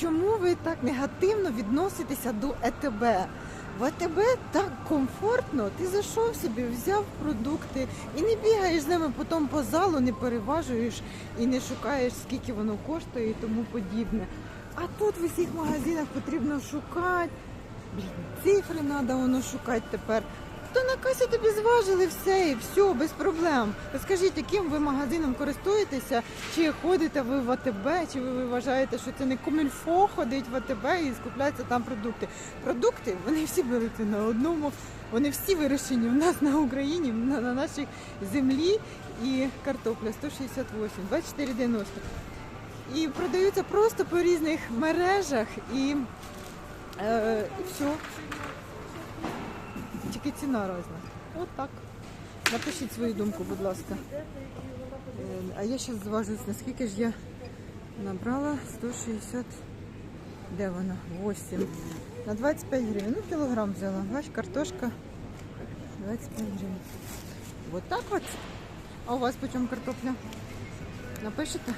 чому ви так негативно відноситеся до ЕТБ? В АТБ так комфортно, ти зайшов собі, взяв продукти і не бігаєш з ними потім по залу, не переважуєш і не шукаєш, скільки воно коштує і тому подібне. А тут в усіх магазинах потрібно шукати. Цифри треба воно шукати тепер. То на касі тобі зважили все і все, без проблем. Скажіть, яким ви магазином користуєтеся? Чи ходите ви в АТБ, чи ви вважаєте, що це не комільфо ходить в АТБ і скупляються там продукти? Продукти вони всі беруться на одному, вони всі вирощені у нас на Україні, на, на нашій землі. І картопля 168, 24,90. І продаються просто по різних мережах і, е, і все. Тільки ціна різна. От так. Напишіть свою думку, будь ласка. Е, А я зараз зважусь, наскільки ж я набрала 160. Де вона? 8. На 25 гривень. Ну, кілограм взяла. Бач, картошка 25 гривень. Вот так от. А у вас по чому картопля? Напишете?